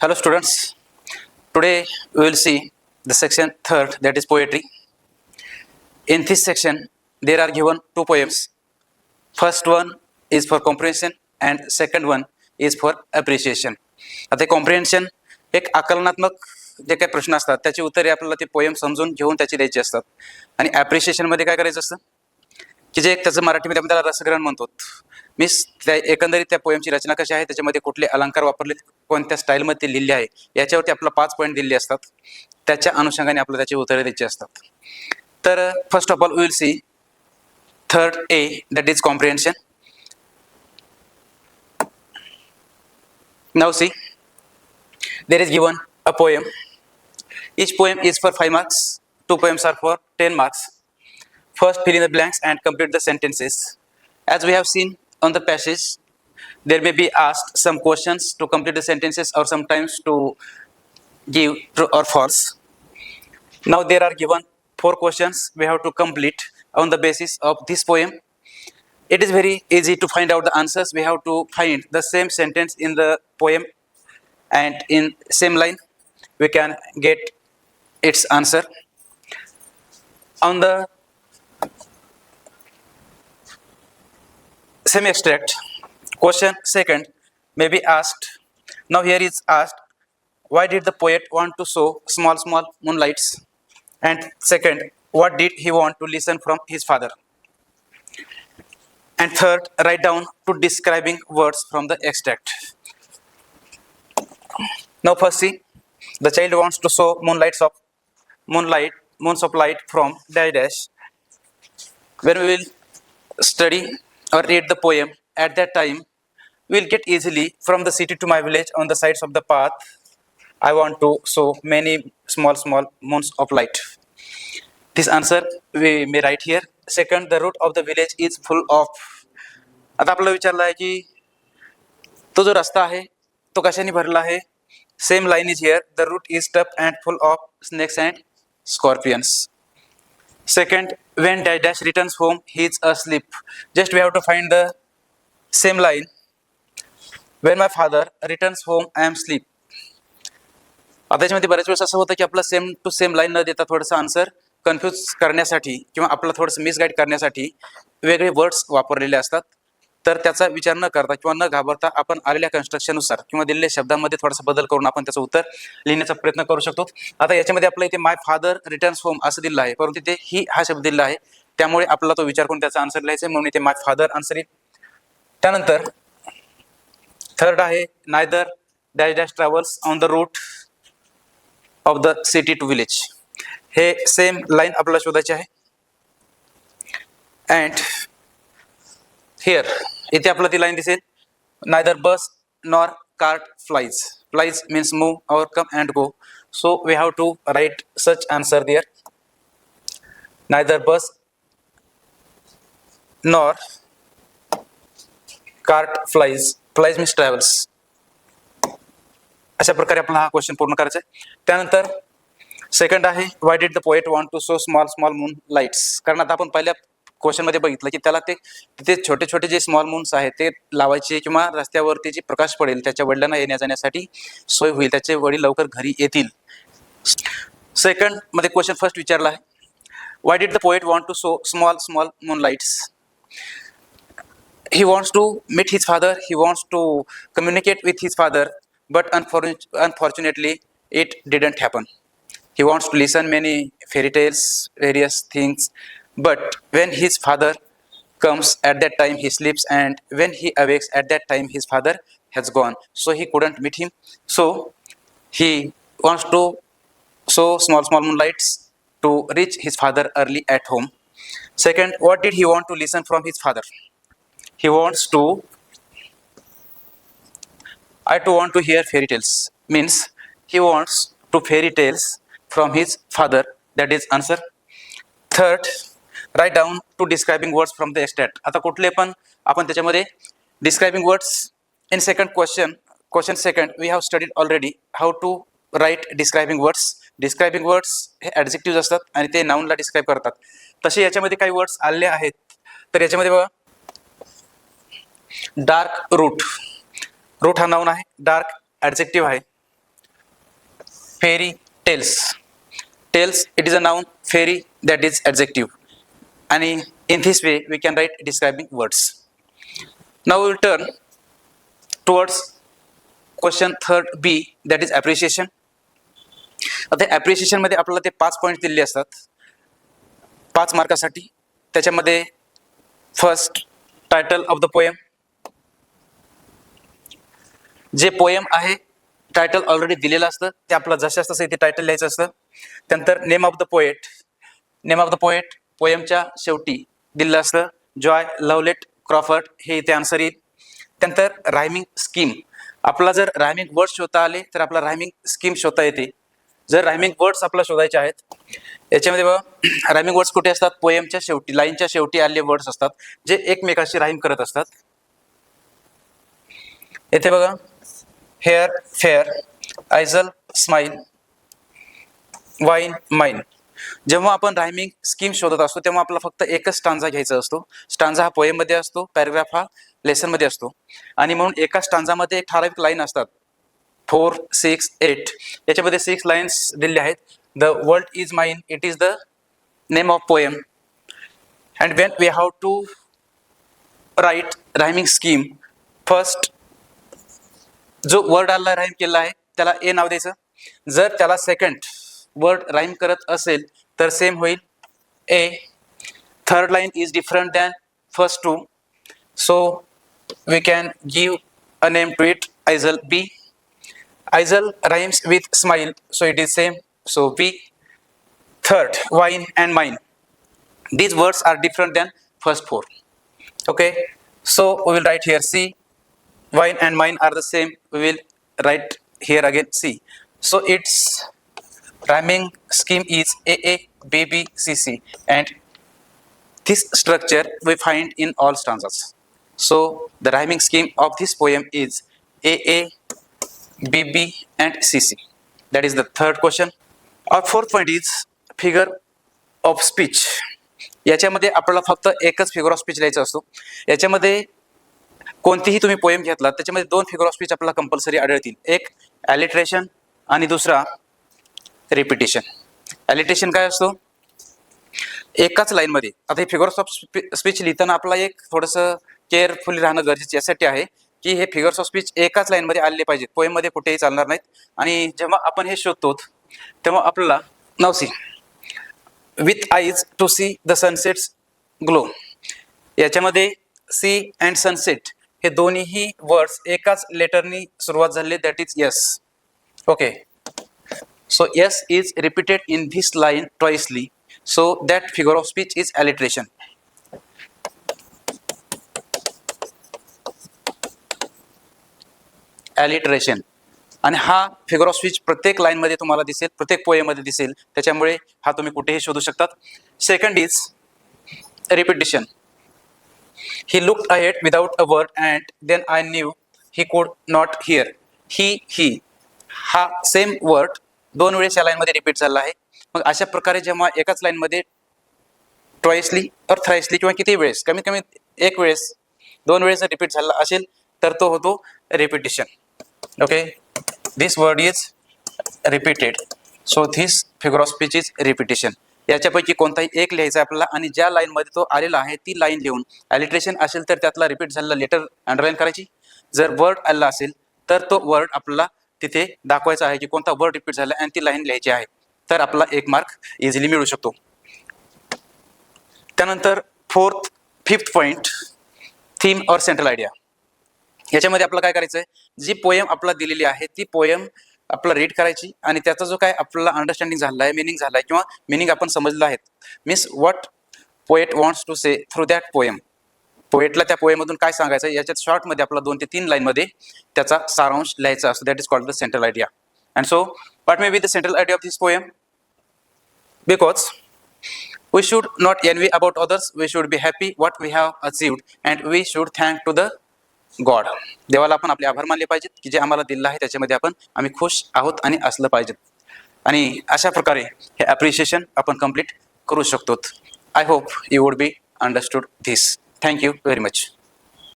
Hello students, today we will see the section third that is poetry. In this section there are given two poems. First one is for comprehension and second one is for appreciation. आता comprehension एक आकलनात्मक जे काही प्रश्न असतात त्याची उत्तरे आपल्याला ते पोयम समजून घेऊन त्याची द्यायची असतात आणि ॲप्रिशिएशनमध्ये काय करायचं असतं की जे एक त्याचं मराठीमध्ये आपण त्याला रसग्रहण म्हणतो मी त्या एकंदरीत त्या पोयमची रचना कशी आहे? त्याच्यामध्ये कुठले अलंकार वापरले? कोणत्या स्टाईलमध्ये ते लिहिले आहे? याच्यावरती आपल्याला पाच पॉईंट दिले असतात. त्याच्या अनुषंगाने आपल्याला त्याची उत्तरे द्यायची असतात. तर first of all will see third A that is comprehension now see there is given a poem. Each poem is for 5 marks. Two poems are for 10 marks. First fill in the blanks and complete the sentences. As we have seen on the passage there may be asked some questions to complete the sentences or sometimes to give true or false. Now there are given four questions we have to complete on the basis of this poem. It is very easy to find out the answers. We have to find the same sentence in the poem and in same line we can get its answer. On the same extract question second may be asked. Now here is asked why did the poet want to show small small moonlights? And second what did he want to listen from his father? And third write down two describing words from the extract. Now first see, the child wants to show moonlights of moonlight, moons of light from dash dash. When we will study or read the poem at that time, we will get easily from the city to my village on the sides of the path. I want to show many small small moons of light. This answer we may write here. Second, the route of the village is full of. आता आपल्याला विचारलं आहे की तो जो रस्ता आहे तो कशाने भरला आहे same line is here the route is tough and full of snakes and scorpions Second, when dash dash returns home he is asleep. Sleep just we have to the the same line when my father returns home I am sleep आता याच्यामध्ये बऱ्याच वेळेस असं होतं की आपलं same to same line न देता थोडंसं आन्सर कन्फ्यूज करण्यासाठी किंवा आपलं थोडंसं मिसगाईड करण्यासाठी वेगळे वर्ड्स वापरलेले असतात. तर त्याचा विचार न करता किंवा न घाबरता आपण आलेल्या कन्स्ट्रक्शननुसार किंवा दिलेल्या शब्दामध्ये थोडासा बदल करून आपण त्याचं उत्तर लिहिण्याचा प्रयत्न करू शकतो. आता याच्यामध्ये आपलं इथे माय फादर रिटर्न्स होम असं दिलं आहे. परंतु इथे ही हा शब्द दिला आहे. त्यामुळे आपला तो विचार करून त्याचा आन्सर लिहायचा म्हणून इथे माय फादर आन्सर येईल. त्यानंतर थर्ड आहे neither dash dash travels on the route of the city to village हे सेम लाईन आपल्याला शोधायची आहे. अँड हिअर इथे आपलं ती लाईन दिसेल. Neither bus nor cart flies flies means move our come and go so we have to write such answer there neither bus nor cart flies flies means travels अशा प्रकारे आपल्याला हा question पूर्ण करायचा आहे. त्यानंतर सेकंड आहे why did the poet want to sow small small moon lights कारण आता आपण पहिल्या क्वेश्चनमध्ये बघितलं की त्याला ते तिथे छोटे छोटे जे स्मॉल मून्स आहेत ते लावायचे किंवा रस्त्यावरती जे प्रकाश पडेल त्याच्या वडिलांना येण्या जाण्यासाठी सोय होईल त्याचे वडील लवकर घरी येतील. सेकंडमध्ये क्वेश्चन फर्स्ट विचारला आहे. Why did the poet want to sow small small moon lights he wants to meet his father he wants to communicate with his father but अनफॉर्च unfortunately it didn't happen he wants to listen many fairy tales various things but when his father comes at that time he sleeps and when he awakes at that time his father has gone. So he couldn't meet him. So he wants to show small small moonlights to reach his father early at home. Second what did he want to listen from his father? He wants to i too want to hear fairy tales. Means he wants to fairy tales from his father. That is answer. Third write down two describing words from the estate आता कुठले पण आपण त्याच्यामध्ये describing words in second question question second we have studied already how to write describing words describing words हे adjective असतात आणि ते नाऊनला describe करतात. तसे याच्यामध्ये काही वर्ड्स आले आहेत. तर याच्यामध्ये बघा. डार्क रूट रूट हा नाऊन आहे. डार्क ॲडजेक्टिव्ह आहे. Fairy tales tales it is a noun fairy that is adjective and in this way we can write describing words. Now we will turn towards question third B that is appreciation आता ॲप्रिशिएशनमध्ये आपल्याला ते पाच point दिलेले असतात. पाच मार्कासाठी. त्याच्यामध्ये first title of the poem जे पोएम आहे टायटल ऑलरेडी दिलेलं असतं. ते आपलं जशास तसं इथे टायटल लिहायचं असतं. त्यानंतर name of the poet name of the poet पोएमच्या शेवटी दिलं असतं. जॉय लवलेट क्रॉफर्ट हे इथे आन्सर येईल. त्यानंतर रायमिंग स्कीम आपला जर रायमिंग वर्ड्स शोधता आले तर आपला रायमिंग स्कीम शोधता येते. जर रायमिंग वर्ड्स आपल्याला शोधायचे आहेत याच्यामध्ये बघा रायमिंग वर्ड्स कुठे असतात? पोयमच्या शेवटी लाईनच्या शेवटी आलेले वर्ड्स असतात जे एकमेकाशी राईम करत असतात. येथे बघा hair fair aisle smile wine mine जेव्हा आपण रायमिंग स्कीम शोधत असतो तेव्हा आपला फक्त एकच स्टांजा घ्यायचा असतो. स्टांजा हा पोएममध्ये असतो पॅराग्राफ हा लेसनमध्ये असतो. आणि म्हणून एका स्टांजामध्ये एक ठराविक लाईन असतात. फोर सिक्स एट याच्यामध्ये सिक्स लाईन्स दिले आहेत. The world is mine it is the name of poem and when we have to write rhyming scheme first जो वर्ड आला राईम केला आहे त्याला ए नाव द्यायचं. जर त्याला second वर्ड राईम करत असेल तर सेम होईल a third line is different than first two so we can give a name to it aisle be aisle rhymes with smile so it is same so be third wine and mine these words are different than first four okay so we will write here c wine and mine are the same we will write here again c so its rhyming scheme is aa bb cc and this structure we find in all stanzas so the rhyming scheme of this poem is aa bb and cc that is the third question our fourth point is figure of speech याच्यामध्ये आपल्याला फक्त एकच figure of speech लिहायचा असतो याच्यामध्ये कोणतीही तुम्ही poem घेतला त्याच्यामध्ये दोन फिगर ऑफ स्पीच आपल्याला कंपल्सरी आढळतील एक ॲलिट्रेशन आणि दुसरा रिपिटेशन ॲलिटेशन काय असतो? एकाच लाईनमध्ये आता हे फिगर्स ऑफ स्पीच लिहिताना आपला एक थोडंसं केअरफुली राहणं गरजेचं यासाठी आहे की हे फिगर्स ऑफ स्पीच एकाच लाईनमध्ये आले पाहिजेत. पोएममध्ये कुठेही चालणार नाहीत. आणि जेव्हा आपण हे शोधतो तेव्हा आपल्याला now see with eyes to see the sunsets glow याच्यामध्ये सी अँड सनसेट हे दोन्हीही वर्ड्स एकाच लेटरनी सुरुवात झाली that is S okay so S is repeated in this line twicely. So that figure of speech is alliteration alliteration आणि हा figure of speech प्रत्येक लाईनमध्ये तुम्हाला दिसेल प्रत्येक पोएमध्ये दिसेल. त्याच्यामुळे हा तुम्ही कुठेही शोधू शकतात. Second is repetition he look ahead without a word and then I knew he could not hear ही ही हा सेम वर्ड दोन वेळेस या लाईनमध्ये रिपीट झाला आहे. मग अशा प्रकारे जेव्हा एकाच लाईनमध्ये ट्वाईसली और थ्राईसली किंवा किती वेळेस कमीत कमी एक वेळेस दोन वेळेस रिपीट झाला असेल तर तो होतो repetition okay this word is repeated so this figure is repetition याच्यापैकी कोणताही एक लिहायचा आहे आपल्याला आणि ज्या लाईनमध्ये तो आलेला आहे ती लाईन लिहून ॲलिट्रेशन असेल तर त्यातला रिपीट झालेला लेटर अंडरलाईन करायची. जर वर्ड आला असेल तर तो वर्ड आपल्याला तिथे दाखवायचं आहे की कोणता वर्ड रिपीट झाला आणि ती लाईन लिहायची आहे. तर आपला एक मार्क इझिली मिळू शकतो. त्यानंतर फोर्थ फिफ्थ पॉइंट थीम और सेंट्रल आयडिया याच्यामध्ये आपलं काय करायचं आहे जी पोयम आपल्याला दिलेली आहे ती पोयम आपल्याला रीड करायची आणि त्याचा जो काय आपला अंडरस्टँडिंग झाला आहे मिनिंग झाला आहे किंवा मिनिंग आपण समजलं आहे means what poet wants to say through that poem पोएटला त्या पोएमधून काय सांगायचं याच्यात शॉर्टमध्ये आपला दोन ते तीन लाईनमध्ये त्याचा सारांश लिहायचा असतो. That is called the central idea and so what may be the central idea of this poem because we should not envy about others we should be happy what we have achieved and we should thank to the God देवाला आपण आपले आभार मानले पाहिजेत की जे आम्हाला दिलं आहे त्याच्यामध्ये आपण आम्ही खुश आहोत आणि असलं पाहिजेत. आणि अशा प्रकारे हे ॲप्रिशिएशन आपण कंप्लीट करू शकतो I hope you would be understood this thank you very much.